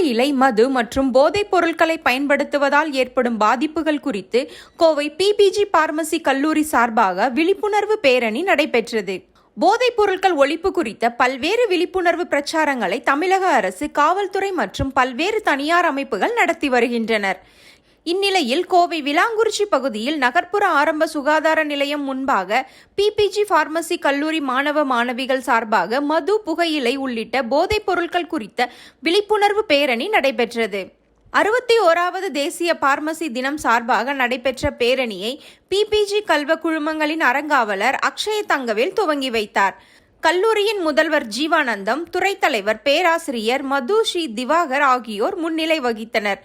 புகையிலை மது மற்றும் போதைப் பொருட்களை பயன்படுத்துவதால் ஏற்படும் பாதிப்புகள் குறித்து கோவை பிபிஜி பார்மசி கல்லூரி சார்பாக விழிப்புணர்வு பேரணி நடைபெற்றது. போதைப் பொருட்கள் ஒழிப்பு குறித்த பல்வேறு விழிப்புணர்வு பிரச்சாரங்களை தமிழக அரசு காவல்துறை மற்றும் பல்வேறு தனியார் அமைப்புகள் நடத்தி வருகின்றனர். இந்நிலையில் கோவை விலாங்குறிச்சி பகுதியில் நகர்ப்புற ஆரம்ப சுகாதார நிலையம் முன்பாக பிபிஜி பார்மசி கல்லூரி மாணவ மாணவிகள் சார்பாக மது புகையிலை உள்ளிட்ட போதைப் பொருட்கள் குறித்த விழிப்புணர்வு பேரணி நடைபெற்றது. அறுபத்தி ஓராவது தேசிய பார்மசி தினம் சார்பாக நடைபெற்ற பேரணியை பிபிஜி கல்வ குழுமங்களின் அறங்காவலர் அக்ஷய தங்கவேல் துவங்கி வைத்தார். கல்லூரியின் முதல்வர் ஜீவானந்தம் துறைத்தலைவர் பேராசிரியர் மது ஸ்ரீ திவாகர் ஆகியோர் முன்னிலை வகித்தனர்.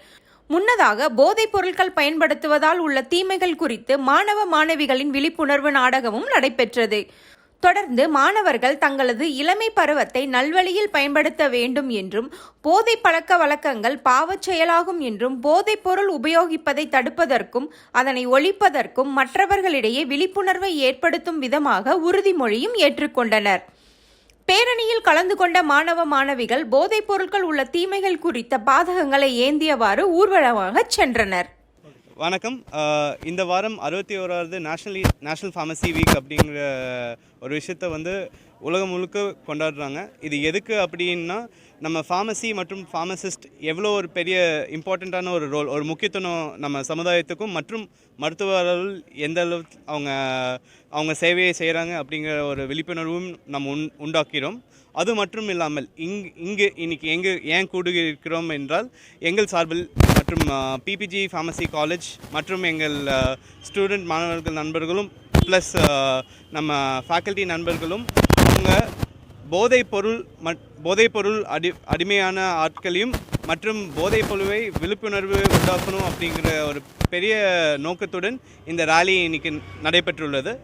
முன்னதாக போதைப் பொருட்கள் பயன்படுத்துவதால் உள்ள தீமைகள் குறித்து மாணவ மாணவிகளின் விழிப்புணர்வு நாடகமும் நடைபெற்றது. தொடர்ந்து மாணவர்கள் தங்களது இளமை பருவத்தை நல்வழியில் பயன்படுத்த வேண்டும் என்றும் போதை பழக்க வழக்கங்கள் பாவச் செயலாகும் என்றும் போதைப் பொருள் உபயோகிப்பதை தடுப்பதற்கும் அதனை ஒழிப்பதற்கும் மற்றவர்களிடையே விழிப்புணர்வை ஏற்படுத்தும் விதமாக உறுதிமொழியும் ஏற்றுக்கொண்டனர். பேரணியில் கலந்து கொண்ட மாணவ மாணவிகள் போதைப் பொருட்கள் உள்ள தீமைகள் குறித்த பாதகங்களை ஏந்தியவாறு ஊர்வலமாக சென்றனர். வணக்கம். இந்த வாரம் அறுபத்தி ஓராவது நேஷ்னல் நேஷ்னல் ஃபார்மசி வீக் அப்படிங்கிற ஒரு விஷயத்தை வந்து உலகம் முழுக்க கொண்டாடுறாங்க. இது எதுக்கு அப்படின்னா நம்ம ஃபார்மசி மற்றும் ஃபார்மசிஸ்ட் எவ்வளோ ஒரு பெரிய இம்பார்ட்டண்ட்டான ஒரு ரோல் ஒரு முக்கியத்துவம் நம்ம சமுதாயத்துக்கும் மற்றும் மருத்துவர்கள் எந்த அளவுக்கு அவங்க அவங்க சேவையை செய்கிறாங்க அப்படிங்கிற ஒரு விழிப்புணர்வும் நம்ம உண் உண்டாக்கிறோம். அது மட்டும் இல்லாமல் இங் இங்கு இன்றைக்கி எங்கு ஏன் கூடுகிறோம் என்றால் எங்கள் சார்பில் மற்றும் பிபிஜி ஃபார்மசி காலேஜ் மற்றும் எங்கள் ஸ்டூடெண்ட் மாணவர்கள் நண்பர்களும் ப்ளஸ் நம்ம ஃபேக்கல்ட்டி நண்பர்களும் அவங்க போதைப் பொருள் மட் போதைப் பொருள் அடி அடிமையான ஆட்களையும் மற்றும் போதைப் பொருளை விழிப்புணர்வு உண்டாக்கணும் அப்படிங்கிற ஒரு பெரிய நோக்கத்துடன் இந்த ரேலி இன்னைக்கு நடைபெற்றுள்ளது.